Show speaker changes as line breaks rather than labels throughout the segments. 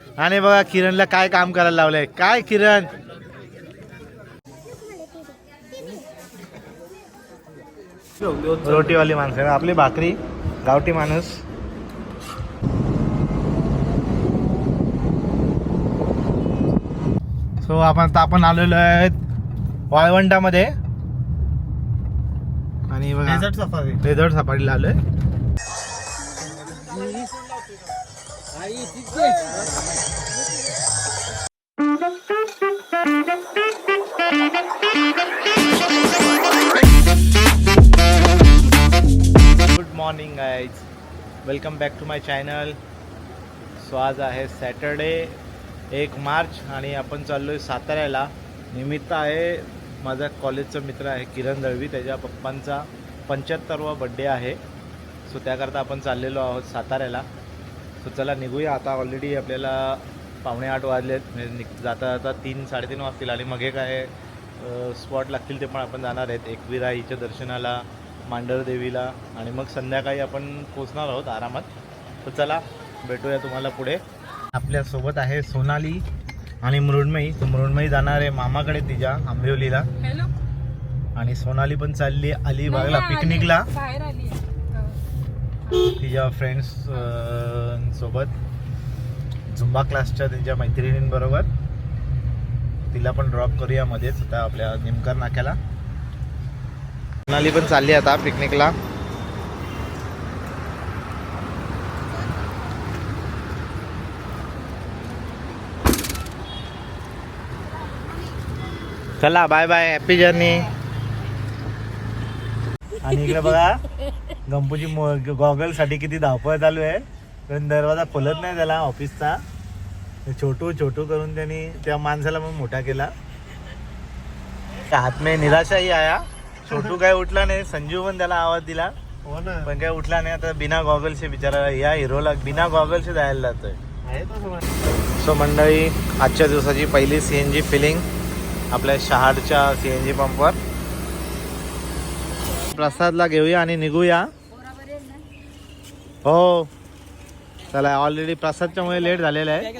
आणि बघा किरणला काय काम करायला लावलंय. काय किरण? रोटीवाली माणसं. आपली भाकरी गावठी माणूस. सो आपण आता आपण आलेलो आहेत वाळवंटामध्ये. आणि बघा
सफारी
डेझर्ट सफारीला आलोय. Good morning guys welcome back to my channel so आज आहे सॅटरडे एक मार्च आणि आपण चाललो आहे साताऱ्याला. निमित्त आहे माझा कॉलेजचा मित्र आहे किरण दळवी. त्याच्या पप्पांचा पंच्याहत्तरवा बड्डे आहे. सो त्याकरता आपण चाललेलो आहोत साताऱ्याला. सो चला निघूया. आता ऑलरेडी आपल्याला पावणे आठ वाजलेत. म्हणजे निघ जाता जाता तीन साडेतीन वाजतील आणि मग हे काय स्पॉट लागतील ते पण आपण जाणार आहेत. एकविराईच्या दर्शनाला मांडरदेवीला आणि मग संध्याकाळी आपण पोचणार आहोत आरामात. तर चला भेटूया तुम्हाला पुढे. आपल्यासोबत आहे सोनाली आणि मृण्मयी. तर मृण्मयी जाणार आहे मामाकडे तिच्या आंबिवलीला. आणि सोनाली पण चालली अलिबागला पिकनिकला
बाहेर आली
तिच्या फ्रेंड्स सोबत. झुंबा क्लासच्या त्यांच्या मैत्रिणींबरोबर. तिला पण ड्रॉप करूया मध्येच आता आपल्या निमकर नाक्याला. मनाली पण चालली आता पिकनिकला चला बाय बाय हॅपी जर्नी आणि इकडे बघा. गंपूची गॉगलसाठी किती धावपळ चालू आहे. पण दरवाजा खोलत नाही त्याला ऑफिसचा. छोटू छोटू करून त्यांनी त्या माणसाला मग मोठा केला. त्या हात में निराशाही आया. छोटू काय उठला नाही संजू पण त्याला आवाज दिला.
हो ना.
पण काय उठला नाही आता बिना गॉगलचे बिचारा या हिरोला बिना गॉगलचे जायला जातोय. सो मंडळी आजच्या दिवसाची पहिली सी एन जी फिलिंग आपल्या शहाडच्या सी एन जी पंपवर प्रसादला घेऊया आणि निघूया. हो. चला ऑलरेडी प्रसादच्यामुळे लेट झालेला आहे.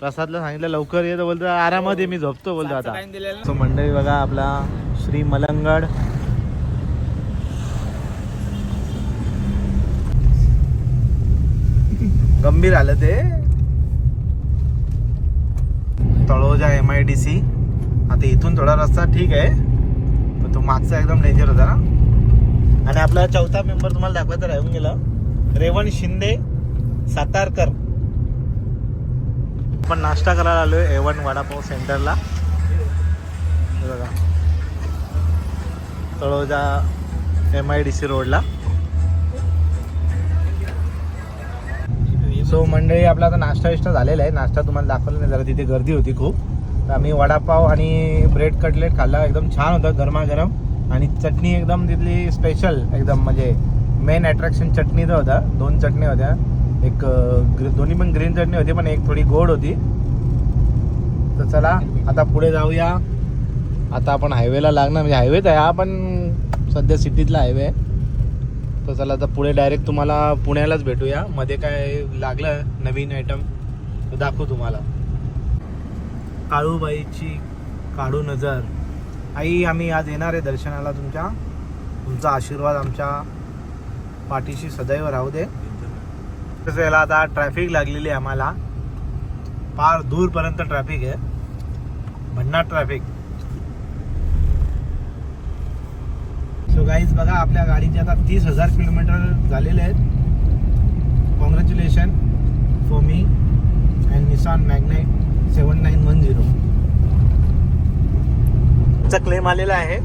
प्रसादला सांगितलं लवकर ये तर बोलतो आरामात ये मी झोपतो बोलतो आता. सो मंडळी बघा आपला श्री मलंगड. गंभीर आलं ते. Taloja M I D C आता इथून थोडा रस्ता ठीक आहे. पण तो मागचा एकदम डेंजर होता ना. आणि आपला चौथा मेंबर तुम्हाला दाखवायचा राहून गेला. रेवण शिंदे सातारकर. आपण नाश्ता करायला आलो आहे एवन वडापाव सेंटरला. बघा. Taloja M I D C रोडला. सो मंडळी आपला आता नाश्ता विष्टा झालेला आहे. नाश्ता तुम्हाला दाखवला नाही जरा तिथे गर्दी होती खूप. तर आम्ही वडापाव आणि ब्रेड कटलेट खाल्ला. एकदम छान होतं गरमागरम. आणि चटणी एकदम तिथली स्पेशल एकदम म्हणजे मेन अट्रॅक्शन चटणीचा होता दोन चटणी होत्या. एक दोन्ही पण ग्रीन चटणी होती पण एक थोडी गोड होती. तर चला आता पुढे जाऊया. आता आपण हायवेला लागणार. म्हणजे हायवेच आहे हा पण सध्या सिटीतला हायवे आहे. तर चला आता पुढे डायरेक्ट तुम्हाला पुण्यालाच भेटूया. मध्ये काय लागलं नवीन आयटम दाखवू तुम्हाला. काळूबाईची काळू नजर. आई आम्ही आज येणार आहे दर्शनाला तुमच्या. तुमचा आशीर्वाद आमच्या पाठीशी सदैव राहू दे. तसं याला आता ट्रॅफिक लागलेली आहे आम्हाला. फार दूरपर्यंत ट्रॅफिक आहे. भन्नाट ट्रॅफिक सो गाईज बघा आपल्या गाडीचे आता तीस हजार किलोमीटर झालेले आहेत. Congratulation for me and Nissan Magnite seven nine one zero चा क्लेम आलेला आहे.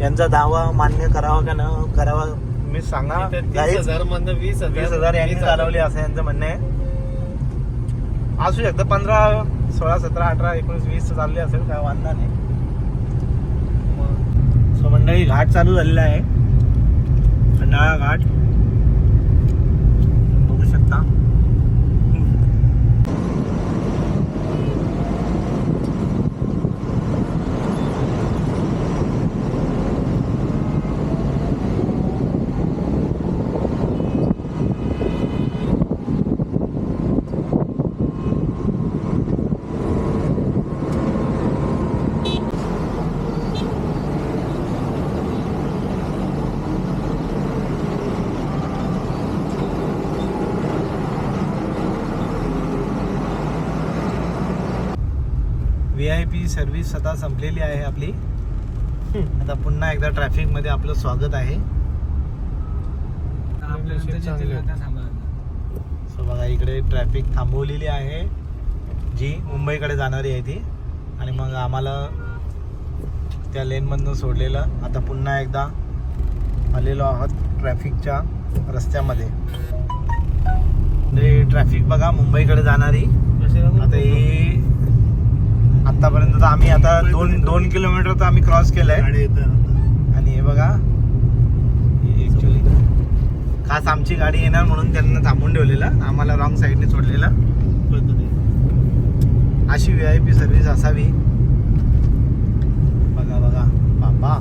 यांचा दावा मान्य करावा का न करावा मी सांगा
तीस हजार मधनं वीस हजार.
वीस हजार यांनी चालवले असं यांचं म्हणणं आहे. असू शकतं पंधरा सोळा सतरा अठरा एकोणीस वीस चालले असेल काय वांधा नाही. सो मंडळी घाट चालू झालेला आहे. खंडाळा घाट बघू शकता पी सर्व्हिस आता संपलेली आहे आपली. आता पुन्हा एकदा ट्रॅफिकमध्ये आपलं स्वागत आहे. सो बघा इकडे ट्रॅफिक थांबवलेली आहे. जी मुंबईकडे जाणारी आहे ती. आणि मग आम्हाला त्या लेनमधनं सोडलेलं. आता पुन्हा एकदा आलेलो आहोत ट्रॅफिकच्या रस्त्यामध्ये. ट्रॅफिक बघा मुंबईकडे जाणारी. आता ही आतापर्यंत तर आम्ही आता दोन दोन किलोमीटर तर आम्ही क्रॉस केलंय. आणि हे बघा. ऍक्च्युली खास आमची गाडी येणार म्हणून त्यांना थांबून ठेवलेलं. आम्हाला रॉंग साईडने सोडलेलं. अशी व्ही आय पी सर्व्हिस असावी. बघा बघा. बाबा.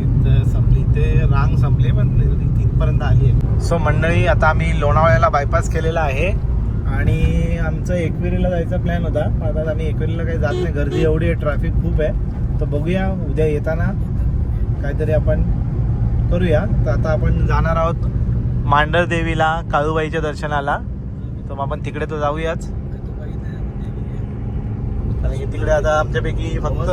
इथं संपली. ते रांग संपली पण तिथपर्यंत आली आहे. सो मंडळी आता आम्ही लोणावळ्याला बायपास केलेला आहे. आणि आमचं एकविरीला जायचा प्लॅन होता. पण आता आम्ही एकविरीला काही जात नाही. गर्दी एवढी आहे ट्रॅफिक खूप आहे. तर बघूया उद्या येताना काहीतरी आपण करूया. तर आता आपण जाणार आहोत मांडर देवीला काळूबाईच्या दर्शनाला. तर मग आपण तिकडे तर जाऊयाच. कारण की तिकडे आता आमच्यापैकी फक्त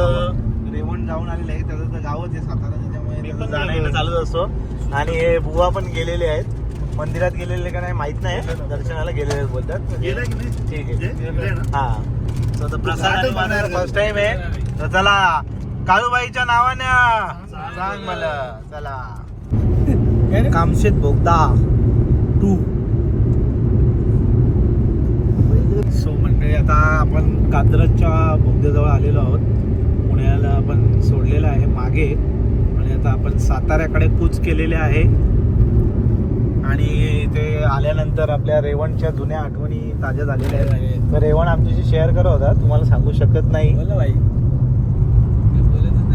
रेवण जाऊन आलेले आहे त्याचं तर गावच आहे सातारा त्याच्यामुळे त्याचं जाणं येणं चालूच असतो. आणि हे बुवा पण गेलेले आहेत. मंदिरात गेलेले का नाही माहीत नाही. दर्शनाला गेलेले बोलतात. ठीक आहे. हा. प्रसाद फर्स्ट टाइम आहे. तर चला काळूबाईच्या नावाने. सांग मला. चला. कामशेत बोगदा. टू. सो मंडळी आता आपण कात्रजच्या बोगद्याजवळ आलेलो आहोत. पुण्याला आपण सोडलेलं आहे. मागे. आणि आता आपण साताऱ्याकडे कूच केलेले आहे. आणि ते आल्यानंतर आपल्या रेवणच्या जुन्या आठवणी ताज्या झालेल्या आहेत. तर रेवण आमच्याशी शेअर करत होता. तुम्हाला सांगू शकत नाही.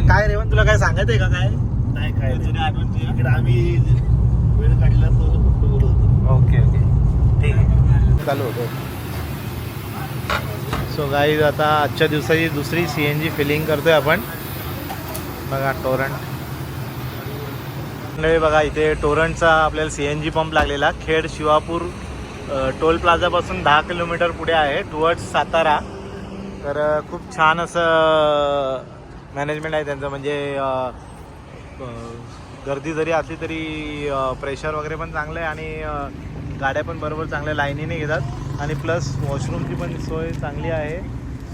काय रेवण तुला काय सांगत आहे का काय?
नाही काय
जुन्या आठवण तुझ्या?
इकडे आम्ही वेळ काढला तो
ओके ओके. ठीक आहे. चालू होतो. सो गाईज आता आजच्या दिवसाची दुसरी सी एन जी फिलिंग करतोय आपण. बघा टोरंट मंडळी बघा इथे टोरंटचा आपल्याला सी एन जी पंप लागलेला. खेड शिवापूर टोल प्लाझापासून दहा किलोमीटर पुढे आहे टुवर्ड्स सातारा. तर खूप छान असं मॅनेजमेंट आहे त्यांचं. म्हणजे गर्दी जरी असली तरी प्रेशर वगैरे पण चांगलं आहे आणि गाड्या पण बरोबर चांगल्या लाईनीने घेतात आणि प्लस वॉशरूमची पण सोय चांगली आहे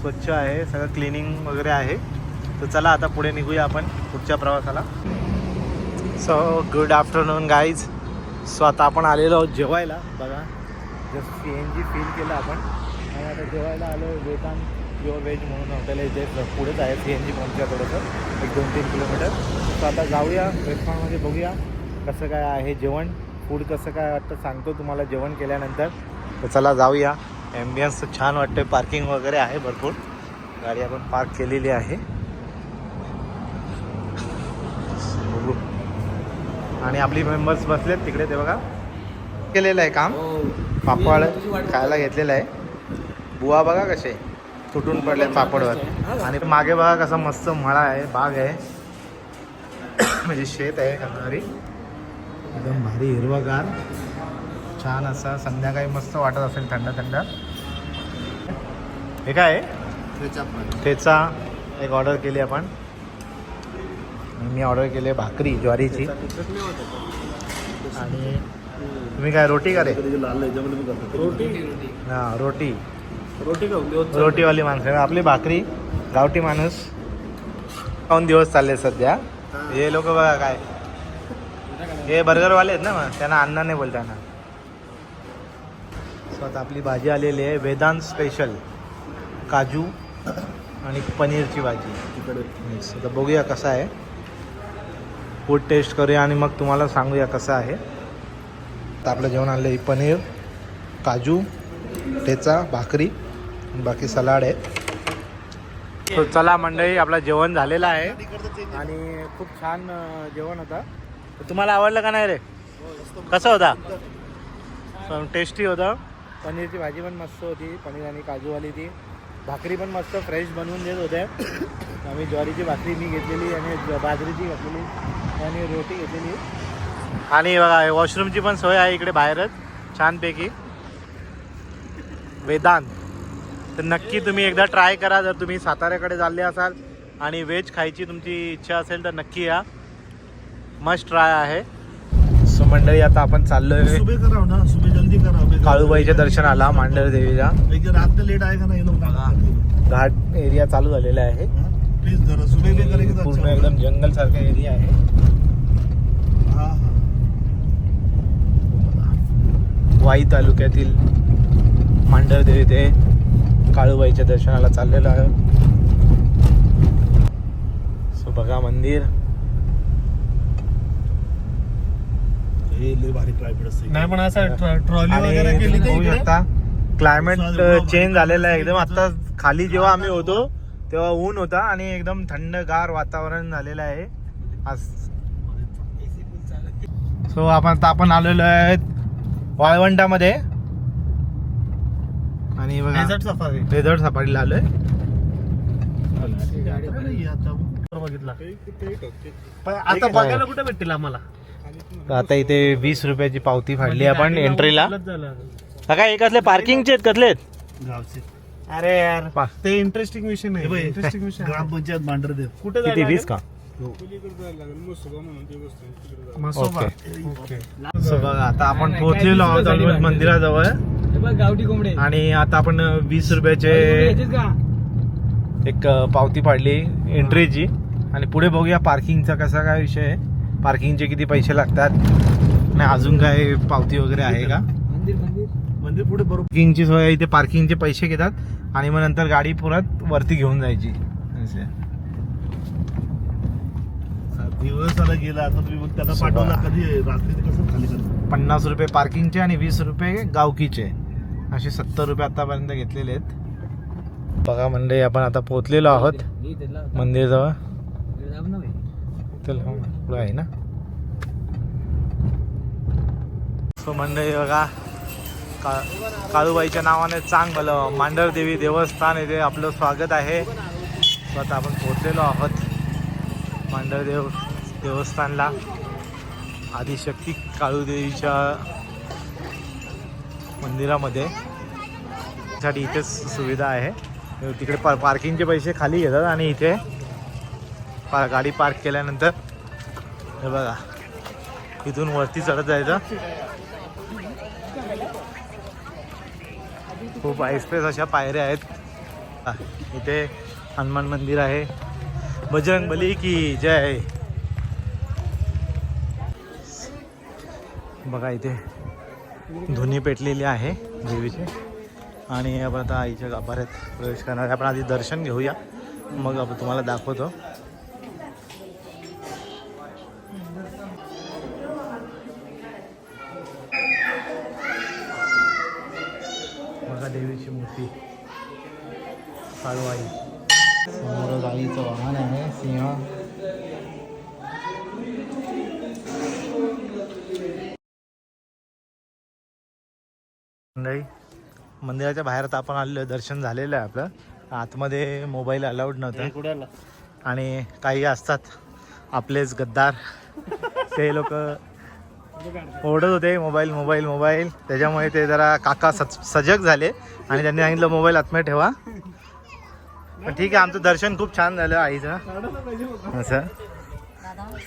स्वच्छ आहे सगळं क्लिनिंग वगैरे आहे. तर चला आता पुढे निघूया आपण पुढच्या प्रवासाला. So good afternoon guys so आता आपण आलेलो आहोत जेवायला. बघा just C N G feel केलं आपण. आणि आता जेवायला आलो वेदांत प्युअर व्हेज म्हणून हॉटेल आहे जे पुढेच आहे सी एन जी पंपच्या थोडंसं एक दोन तीन किलोमीटर सो आता जाऊया रेस्टॉरंटमध्ये बघूया कसं काय आहे जेवण फूड कसं काय वाटतं सांगतो तुम्हाला जेवण केल्यानंतर. तर चला जाऊया. ॲम्बियन्स छान वाटते पार्किंग वगैरे आहे भरपूर. गाडी आपण पार्क केलेली आहे बघू आणि आपली मेंबर्स बसलेत तिकडे ते बघा. केलेलं आहे काम. पापड खायला घेतलेलं आहे. बुवा बघा कसे तुटून पडले पापडवर. आणि मागे बघा कसा मस्त मळा आहे बाग आहे. म्हणजे शेत आहे खाणारी एकदम भारी हिरवगार. छान असा संध्याकाळी मस्त वाटत असेल थंड थंड. हे काय? ठेचा एक ऑर्डर केली आपण. मी ऑर्डर केली आहे भाकरी ज्वारीची. आणि तुम्ही काय रोटी का रे?
रोटी?
हां रोटी.
रोटी
रोटीवाली माणसं. आपली भाकरी गावठी माणूस. पाऊन दिवस चालले सध्या. हे लोक बघा काय. हे बर्गरवाले आहेत ना मग त्यांना अन्न नाही बोलताना सो आता आपली भाजी आलेली आहे वेदांत स्पेशल काजू आणि पनीरची भाजी. आता बघूया कसं आहे. फूड टेस्ट करूया आणि मग तुम्हाला सांगूया कसं आहे. तर आपलं जेवण आलं आहे पनीर काजू ठेचा भाकरी बाकी सलाड आहे. तर चला मंडळी आपलं जेवण झालेलं आहे. आणि खूप छान जेवण होतं. तुम्हाला आवडलं का नाही रे? कसं होता? टेस्टी होतं. पनीरची भाजी पण मस्त होती. पनीर आणि काजूवाली ती. भाकरी पण मस्त फ्रेश बनवून देत होत्या आम्ही ज्वारीची भाकरी मी घेतलेली आणि ज- बाजरीची घेतलेली. आणि रोटी घेतलेली आणि बघा वॉशरूमची पण सोय आहे इकडे बाहेरच छानपैकी. वेदांत. तर नक्की तुम्ही एकदा ट्राय करा जर तुम्ही साताऱ्याकडे चालले असाल आणि व्हेज खायची तुमची इच्छा असेल तर नक्की या. मस्ट ट्राय आहे. सो मंडळी आता आपण चाललोय. काळूबाईच्या दर्शनाला मांडर देवीला.
लेट आएगा ना ये लोग
बघा. घाट एरिया चालू झालेला आहे. पूर्ण एकदम जंगल सारखा एरिया आहे
होगा। हाँ हाँ
वाई तालुक्यातील मांढरदेवी ते काळूबाईच्या दर्शनाला चाललेलो आहे सो बघा मंदिर.
हे
नाही पण असं ट्रॉली वगैरे केली इकडे?
शकता क्लायमेट चेंज झालेलं आहे. एकदम आता खाली जेव्हा आम्ही होतो तेव्हा ऊन होता आणि एकदम थंडगार वातावरण झालेलं आहे. आज. सो आपण आता आपण आलेलो आहे वाळवंटामध्ये. आणि बघा
डेझर्ट सफारी
डेझर्ट सफारीला आलोय.
बघितला. पण आता बघायला कुठे भेटतील आम्हाला?
आता इथे वीस रुपयाची पावती फाडली आपण एंट्रीला
झालं.
काय एक असले पार्किंगचे आहेत
गावचे.
अरे यार. ते इंटरेस्टिंग विषय
हे
नाही इंटरेस्टिंग विषय आहे.
ग्रामपंचायत मांढरदेव
कुठे
वीस का?
ओके.
बघा आता आपण पोहोचलेलो आहोत ऑलमोस्ट मंदिराजवळ.
गावठी कोंबडे.
आणि आता आपण वीस रुपयाचे एक अ, पावती पाडली एंट्रीची. आणि पुढे बघूया पार्किंगचा कसा काय विषय आहे. पार्किंगचे किती पैसे लागतात. नाही अजून काय पावती वगैरे आहे का?
मंदिर मंदिर.
मंदिर पुढे बरोबर
पार्किंगची सोय आहे, इथे पार्किंगचे पैसे घेतात. आणि मग नंतर गाडी परत वरती घेऊन जायची. असं आहे.
दिवस आला गेला आता तुम्ही मग त्याला पाठवला कधी? रात्री ते कसं खाली करतो
पन्नास रुपये पार्किंगचे आणि वीस रुपये गावकीचे. असे सत्तर रुपये आतापर्यंत घेतलेले आहेत. बघा मंडळी आपण आता पोहोचलेलो आहोत. मंदिरजवळ चल हो पुढं आहे ना? सो मंडळी बघा. का काळूबाईच्या नावाने चांगलं मांढरदेवी देवस्थान येथे आपलं स्वागत आहे. सो आता आपण पोहोचलेलो आहोत. मांढरदेव देवस्थानला. आदिशक्ती काळूदेवीच्या मंदिरामध्ये. साठी इथेच सुविधा आहे. तिकडे पा पार्किंगचे पैसे खाली घेतात आणि इथे पा गाडी पार्क केल्यानंतर हे बघा इथून वरती चढत जायचं. खूप एक्सप्रेस अशा पायऱ्या आहेत. इथे हनुमान मंदिर आहे. बजरंग बली की जय. बघा इथे धुनी पेटलेली आहे देवीची. आणि आपण आता आईच्या गाभाऱ्यात प्रवेश करणार आहे. आपण आधी दर्शन घेऊया. मग आपण तुम्हाला दाखवतो. मंदिराच्या बाहेर आता आपण आलेलो दर्शन झालेलं आहे आपलं. आतमध्ये मोबाईल अलाउड नव्हतं. आणि काही असतात. आपलेच गद्दार. ते लोक ओढत होते. मोबाईल मोबाईल मोबाईल त्याच्यामुळे ते जरा काका सज सजग झाले. आणि त्यांनी सांगितलं मोबाईल आतमध्ये ठेवा. पण ठीक आहे आमचं दर्शन खूप छान झालं आईचं. असं.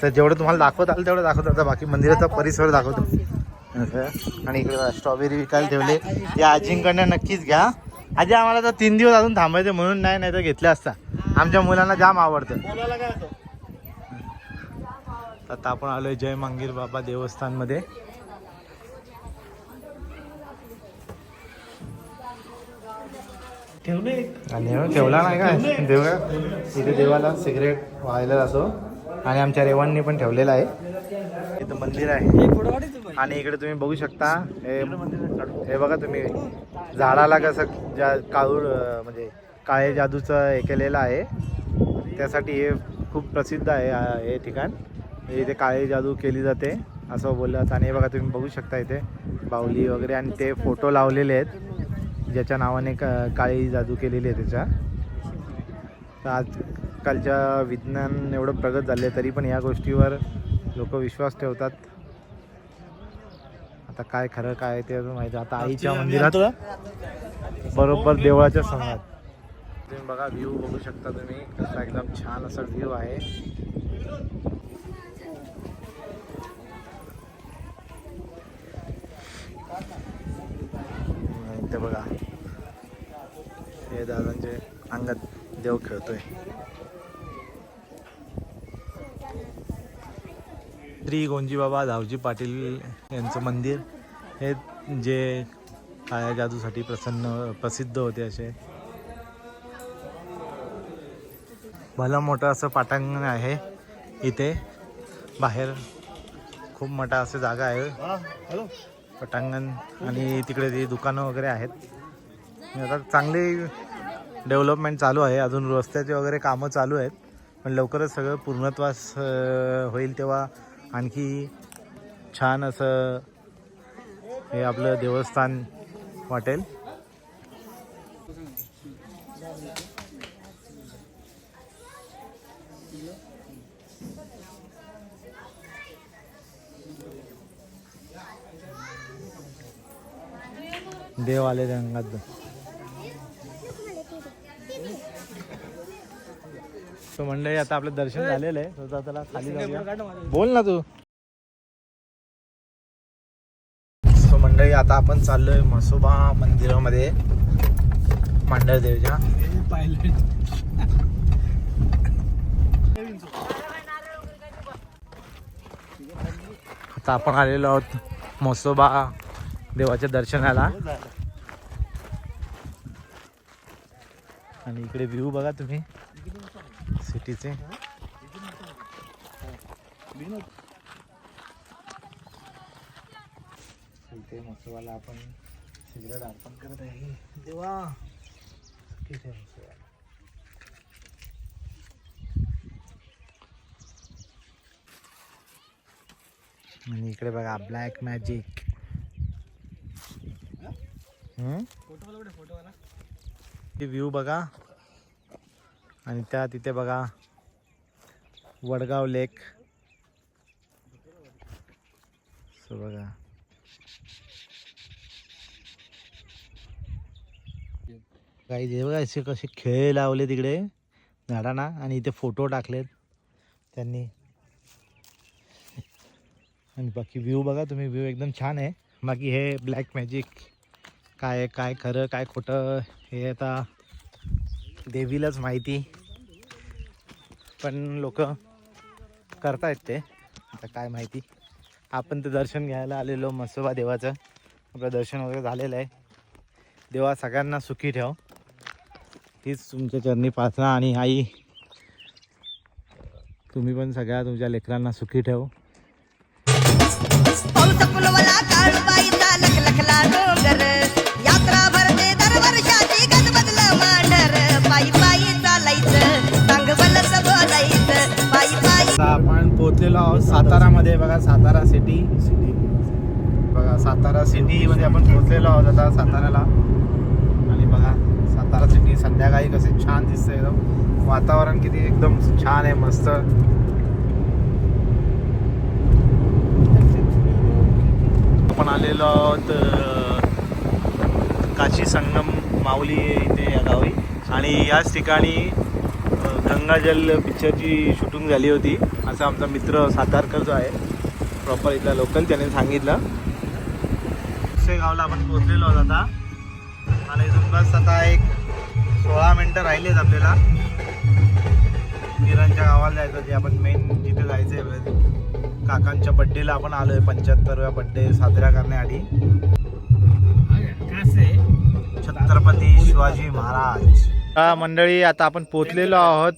तर जेवढं तुम्हाला दाखवत आलं तेवढं दाखवत आता बाकी मंदिराचा परिसर दाखवतो. असं आणि इकडे स्ट्रॉबेरी विकायला ठेवले. या आजींकडनं नक्कीच घ्या. आजी आम्हाला तर तीन दिवस अजून थांबायचं म्हणून नाही नाही तर घेतल्या असता. आमच्या मुलांना जाम आवडतं. आता आपण आलोय जय मंगीर बाबा देवस्थानमध्ये.
ठेवले?
नाही काय? देव इथे देवाला सिगरेट व्हायला जातो. आणि आमच्या रेवांनी पण ठेवलेला आहे. इथं मंदिर आहे. आणि इकडे तुम्ही बघू शकता हे हे बघा तुम्ही. झाडाला कसं ज्या काळूर म्हणजे काळे जादूचं हे केलेलं आहे. त्यासाठी हे खूप प्रसिद्ध आहे हे ठिकाण. इथे काळे जादू केली जाते असं बोललं आणि हे बघा तुम्ही बघू शकता इथे बाहुली वगैरे. आणि ते फोटो लावलेले आहेत ज्याच्या नावाने का काळी जादू केलेली आहे त्याच्या. तर आजकालच्या विज्ञान एवढं प्रगत झाले तरी पण या गोष्टीवर लोक विश्वास ठेवतात. आता काय खरं काय ते अजून माहिती आता आईच्या मंदिरात बरोबर देवळाच्या समोर तुम्ही बघा व्ह्यू बघू शकता तुम्ही. कसा एकदम छान असा व्ह्यू आहे. इथे बघा. हे दादांचे अंगात देव खेळतोय. श्री गोंजी बाबा धावजी पाटील यांचं मंदिर. हे जे काळ्या जादूसाठी प्रसन्न प्रसिद्ध होते असे. भलं मोठं असं पाटांगण आहे इथे. बाहेर खूप मोठा असं जागा आहे. पटांगण आणि तिकडे ते दुकानं वगैरे आहेत. आता चांगली डेव्हलपमेंट चालू आहे. अजून रस्त्याचे वगैरे कामं चालू आहेत. पण लवकरच सगळं पूर्णत्वास होईल तेव्हा आणखी छान असं हे आपलं देवस्थान वाटेल. देव आले रंगात तो मंडळी आता आपलं दर्शन झालेलं आहे. तर त्याला खाली जाऊया. बोल ना तू. सो मंडळी आता आपण चाललोय म्हसोबा मंदिरामध्ये. मांडर देवच्या. आता आपण आलेलो आहोत म्हसोबा देवाच्या दर्शनाला. आणि इकडे व्ह्यू बघा तुम्ही. सिटीचे इथे मसोबाला आपण सिगरेट अर्पण करत आहे. देवा. किती मसोबा आणि इकडे बघा ब्लॅक मॅजिक व्ह्यू बघा. आणि त्या तिथे बघा वडगाव लेक. सो बघा. काही जे बघा असे कसे खेळ लावले तिकडे. झाडांना आणि इथे फोटो टाकलेत त्यांनी. आणि बाकी व्ह्यू बघा तुम्ही व्ह्यू एकदम छान आहे. बाकी हे ब्लॅक मॅजिक काय काय खरं काय खोटं हे आता देवीलाच माहिती. पण लोक करतायत ते. आता काय माहिती. आपण ते दर्शन घ्यायला आलेलो मसोबा देवाचं. आपलं दर्शन वगैरे झालेलं आहे. देवा सगळ्यांना सुखी ठेव. हीच तुमच्या चरणी प्रार्थना आणि आई. तुम्ही पण सगळ्या तुमच्या लेकरांना सुखी ठेव. आपण आहोत सातारामध्ये बघा सातारा सिटी
सिटी
बघा सातारा सिटीमध्ये आपण पोहोचलेलो आहोत आता साताऱ्याला. आणि बघा सातारा सिटी संध्याकाळी कसे छान दिसतं एकदम. वातावरण किती एकदम छान आहे मस्त. आपण आलेलो आहोत काशी संगम माऊली इथे या गावी. आणि याच ठिकाणी गंगाजल पिक्चरची शूटिंग झाली होती. असं आमचा मित्र सातारकर जो आहे प्रॉपर इथला लोकल त्याने सांगितलं. गावला आपण पोहोचलेलो आहोत आता. आणि इथून बस आता एक सोळा मिनटं राहिलेत आपल्याला. किरणच्या गावाला जायचं जे आपण मेन जिथे जायचं आहे काकांच्या बड्डेला आपण आलोय. पंच्याहत्तरव्या बड्डे साजरा करण्यासाठी छत्रपती शिवाजी महाराज. हा मंडळी आता आपण पोहोचलेलो आहोत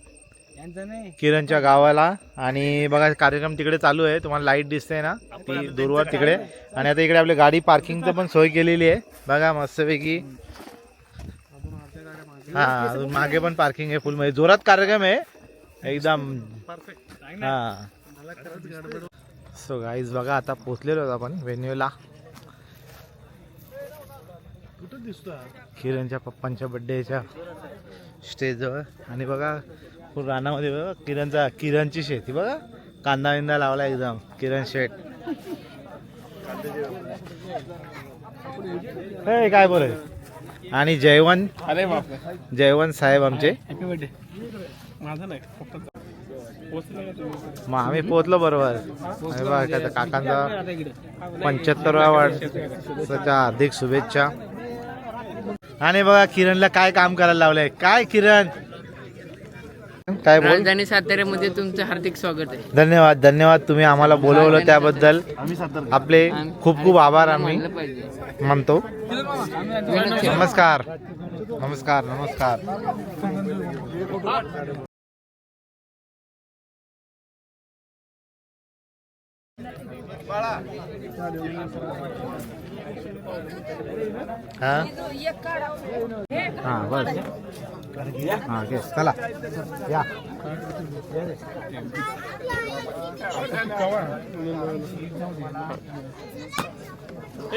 किरणच्या गावाला. आणि बघा कार्यक्रम तिकडे चालू आहे. तुम्हाला लाइट दिसते ना? ती दूरवर तिकडे. आणि आता इकडे आपली गाडी पार्किंगचं पण सोय केलेली आहे. बघा मस्तपैकी. हा मागे पण पार्किंग आहे फुलमध्ये. जोरात कार्यक्रम आहे. एकदम. हा. सो गाईज बघा आता पोहोचलेलो आहोत आपण वेन्यूला. किरणच्या पप्पांच्या बड्डेच्या स्टेजजवळ आणि बघा रानामध्ये बघा किरणचा किरणची शेती बघा. कांदा विंदा लावला एकदम किरण शेट. हे काय बोल आणि जयवंत
अरे बापरे.
जयवंत साहेब आमचे? मग आम्ही पोहोचलो बरोबर. काकांचा. पंच्याहत्तरवा वाढदिवसाच्या हार्दिक शुभेच्छा. आणि बघा किरणला काय काम करायला लावलंय. काय किरण? काय बोल?
राजधानी साताऱ्यामध्ये तुमचं हार्दिक स्वागत आहे.
धन्यवाद धन्यवाद. तुम्ही आम्हाला बोलवलं त्याबद्दल.
सातारा
आपले खूप खूप आभार आम्ही मानतो. नमस्कार. नमस्कार नमस्कार. हा? हा बस. हा घे चला. या.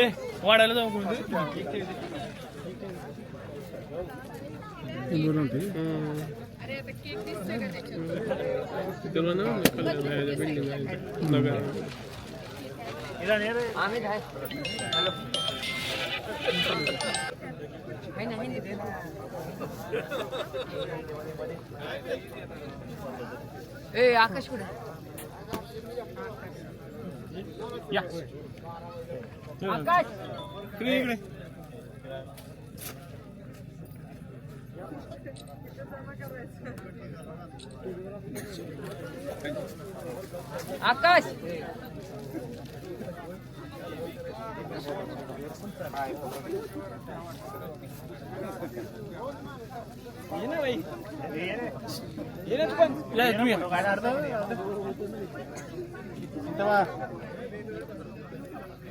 ए वाढायला जाऊ कोणते? तुला ना
ए आकाश कुठे?
या.
आकाश!
इकडे
आकाश!
ये ना बाई ये ना तू पण या तू या
इथे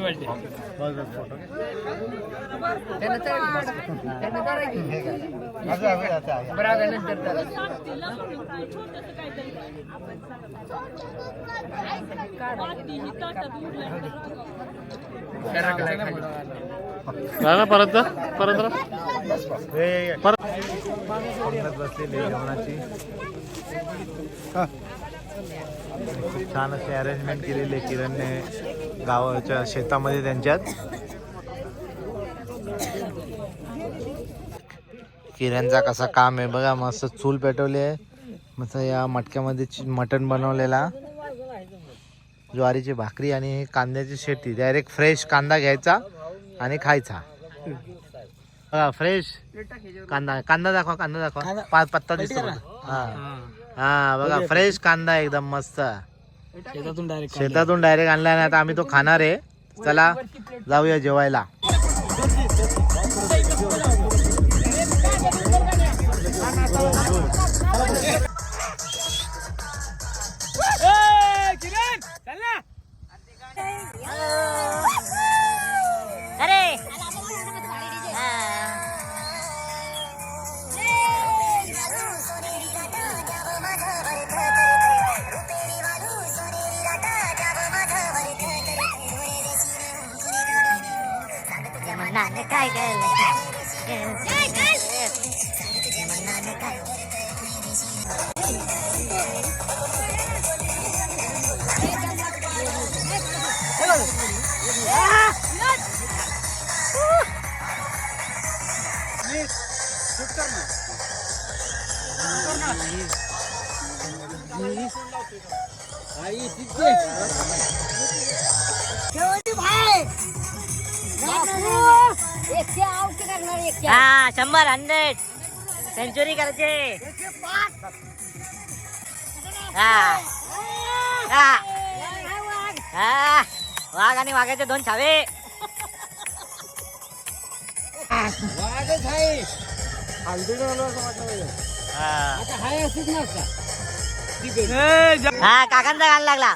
बर्थडे
बस बस फोटो घे.
त्यांना तर त्यांना तर बरं नंतर तर.
परत परत
परत. बसलेली जेवणाची. खूप छान अशी अरेंजमेंट केलेली आहे किरणने गावाच्या शेतामध्ये त्यांच्यात. किरणचा कसा काम आहे बघा मस्त चूल पेटवली आहे. मस्त या मटक्यामध्ये मटण बनवलेला. ज्वारीची भाकरी आणि कांद्याची शेती. डायरेक्ट फ्रेश कांदा घ्यायचा. आणि खायचा. बघा फ्रेश कांदा. कांदा दाखवा कांदा दाखवा. पाच पत्ता दिसतो. हा. हा. बघा फ्रेश कांदा एकदम मस्त.
शेतातून डायरेक्ट
शेतातून डायरेक्ट आणला आणि आता आम्ही तो खाणार आहे. चला जाऊया जेवायला.
हा शंभर हंड्रेड सेंचुरी करायचे. हा. हा. हा. वाघ आणि वाघाचे दोन छावे.
वाजत आहे. आता हाय असंच
हा काकांचा गाण लागला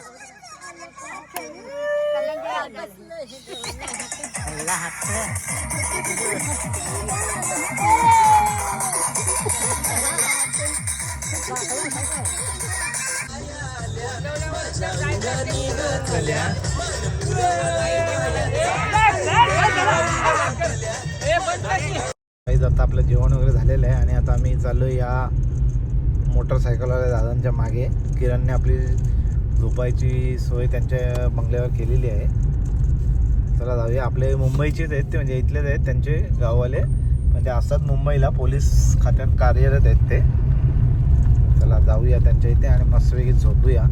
आता आपलं जेवण वगैरे झालेलं आहे आणि आता आम्ही चाललो या मोटरसायकलवाल्या दादांच्या मागे. किरणने आपली झोपायची सोय त्यांच्या बंगल्यावर केलेली आहे. चला जाऊया. आपले मुंबईचेच आहेत ते म्हणजे इथलेच आहेत त्यांचे गाववाले. म्हणजे असतात मुंबईला पोलीस खात्यात कार्यरत आहेत ते. चला जाऊया त्यांच्या इथे आणि मस्तपैकी झोपूया.